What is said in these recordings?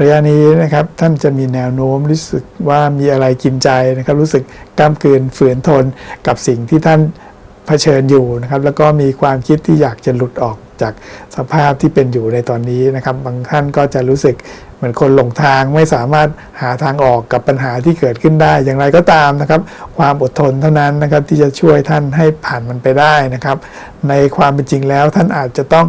ระยะนี้นะครับท่านจะมีแนวโน้มรู้สึกว่ามีอะไรกินใจนะครับ รู้สึกกล้ามกืนฝืนทนกับสิ่งที่ท่านเผชิญอยู่นะครับ แล้วก็มีความคิดที่อยากจะหลุดออกจากสภาพที่เป็นอยู่ในตอนนี้นะครับ บางท่านก็จะรู้สึกเหมือนคนหลงทางไม่สามารถหาทางออกกับปัญหาที่เกิดขึ้นได้ อย่างไรก็ตามนะครับ ความอดทนเท่านั้นนะครับที่จะช่วยท่านให้ผ่านมันไปได้นะครับ ในความเป็นจริงแล้วท่านอาจจะต้อง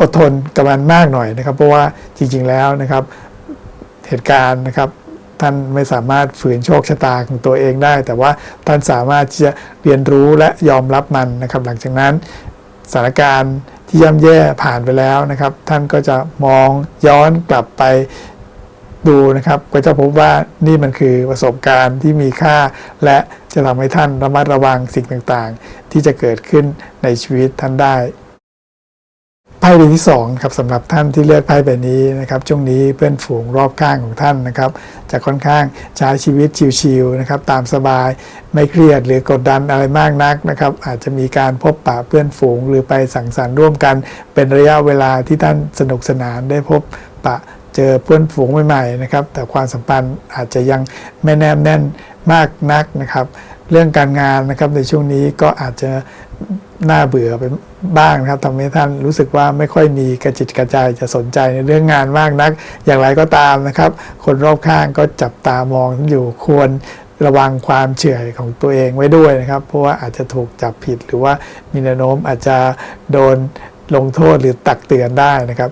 อดทนกับมันมากหน่อยนะครับ เพราะว่าจริง ๆแล้วนะครับเหตุการณ์นะครับท่านไม่สามารถฝืนโชคชะตาของตัวเองได้ แต่ว่าท่านสามารถที่จะเรียนรู้และยอมรับมันนะครับ หลังจากนั้นสถานการณ์ที่ย่ำแย่ผ่านไปแล้วนะครับ ท่านก็จะมองย้อนกลับไปดูนะครับ ก็จะพบว่านี่มันคือประสบการณ์ที่มีค่า และจะทำให้ท่านระมัดระวังสิ่งต่างๆ ที่จะเกิดขึ้นในชีวิตท่านได้ พ่ใบที่2ครับสำหรับท่านที่เลือกไพ่ใบนี้นะครับช่วงนี้เพื่อนฝูงรอบข้างของท่านนะครับจะค่อนข้างใช้ชีวิตชิวๆนะครับตามสบายไม่เครียดหรือกดดันอะไรมากนักนะครับอาจจะมีการพบปะเพื่อนฝูง หรือไปสังสรรค์ร่วมกัน เป็นระยะเวลาที่ท่านสนุกสนานได้พบปะเจอเพื่อนฝูงใหม่ๆนะครับแต่ความสัมพันธ์อาจจะยังไม่แนบแน่นมากนักนะครับ เรื่องการงานนะครับในช่วงนี้ก็อาจจะน่าเบื่อไปบ้างนะครับทำให้ท่านรู้สึกว่าไม่ค่อยมีกระจิตกระใจจะสนใจในเรื่องงานมากนัก อย่างไรก็ตามนะครับ คนรอบข้างก็จับตามองอยู่ควรระวังความเฉื่อยของตัวเองไว้ด้วยนะครับ เพราะว่าอาจจะถูกจับผิดหรือว่ามีแนวโน้มอาจจะโดนลงโทษหรือตักเตือนได้นะครับ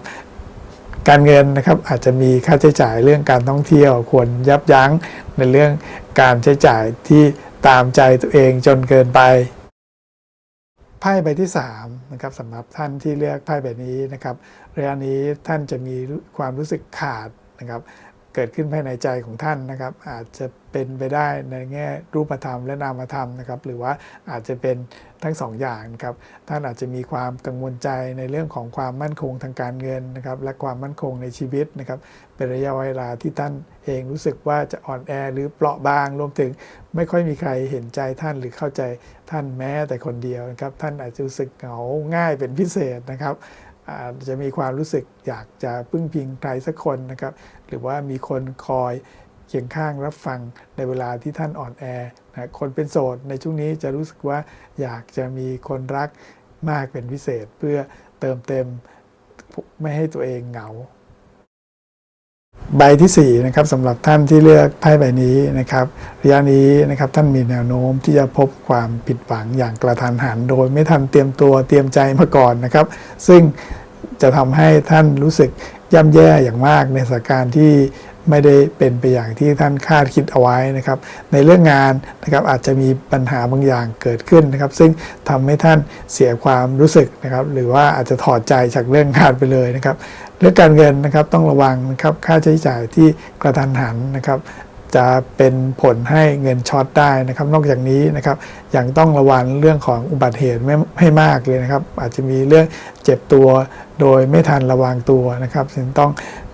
การเงินนะครับอาจจะมีค่าใช้จ่ายเรื่องการท่องเที่ยว ควรยับยั้งในเรื่องการใช้จ่ายที่ตามใจตัวเองจนเกินไปไพ่ใบที่3นะครับสำหรับท่านที่เลือกไพ่ใบนี้นะครับระยะนี้ท่านจะมีความรู้สึกขาดนะครับ เกิดขึ้นภายในใจของท่านนะครับ อาจจะเป็นไปได้ในแง่รูปธรรมและนามธรรมนะครับ หรือว่าอาจจะเป็นทั้งสองอย่างครับ ท่านอาจจะมีความกังวลใจในเรื่องของความมั่นคงทางการเงินนะครับ และความมั่นคงในชีวิตนะครับ เป็นระยะเวลาที่ท่านเองรู้สึกว่าจะอ่อนแอหรือเปราะบาง รวมถึงไม่ค่อยมีใครเห็นใจท่านหรือเข้าใจท่านแม้แต่คนเดียวนะครับ ท่านอาจจะรู้สึกเหงาง่ายเป็นพิเศษนะครับ จจะมีความรู้สึกอยากจะพึ่งพิงใครสักคนนะครับ หรือว่ามีคนคอยเคียงข้างรับฟังในเวลาที่ท่านอ่อนแอนะคนเป็นโสดในช่วงนี้จะรู้สึกว่าอยากจะมีคนรักมากเป็นพิเศษเพื่อเติมเต็มไม่ให้ตัวเองเหงา ใบที่4นะครับสำหรับท่านที่เลือกไพ่ใบนี้นะครับระยะนี้นะครับท่านมีแนวโน้มที่จะพบความผิดหวังอย่างกระทันหัน โดยไม่ทันเตรียมตัวเตรียมใจมาก่อนนะครับ ซึ่งจะทำให้ท่านรู้สึก ย่ำแย่อย่างมากในสถานการณ์ที่ไม่ได้เป็นไปอย่างที่ท่านคาดคิดเอาไว้นะครับ ในเรื่องงานนะครับอาจจะมีปัญหาบางอย่างเกิดขึ้นนะครับ ซึ่งทำให้ท่านเสียความรู้สึกนะครับ หรือว่าอาจจะถอดใจจากเรื่องงานไปเลยนะครับ เรื่องการเงินนะครับต้องระวังนะครับค่าใช้จ่ายที่กระทันหันนะครับ จะเป็นผลให้เงินช็อตได้นะครับ นอกจากนี้นะครับยังต้องระวังเรื่องของอุบัติเหตุไม่ให้มากเลยนะครับ อาจจะมีเรื่องเจ็บตัวโดยไม่ทันระวังตัวนะครับจึงต้อง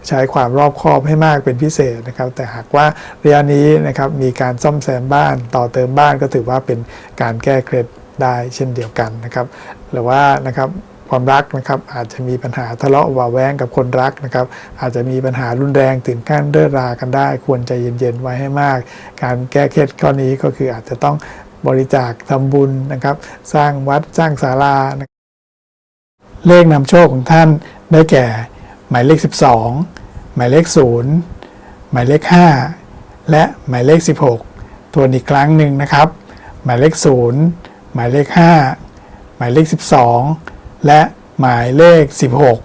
ใช้ความรอบคอบให้มากเป็นพิเศษนะครับ แต่หากว่าระยะนี้นะครับมีการซ่อมแซมบ้านต่อเติมบ้านก็ถือว่าเป็นการแก้เคล็ดได้เช่นเดียวกันนะครับ หรือว่านะครับ ความรักนะครับอาจจะมีปัญหาทะเลาะว่าแว้งกับคนรักนะครับอาจจะมีปัญหารุนแรงถึงขั้นเลิกรากันได้ ควรใจเย็นๆไว้ให้มาก การแก้เคล็ดข้อนี้ก็คืออาจจะต้องบริจาคทำบุญนะครับ สร้างวัดสร้างศาลาเลขนำโชคของท่านได้แก่ หมายเลข 12 หมายเลข 0 หมายเลข 5 และหมายเลข 16 ทวนอีกครั้งหนึ่งนะครับ หมายเลข 0 หมายเลข 5 หมายเลข 12 และหมายเลข 16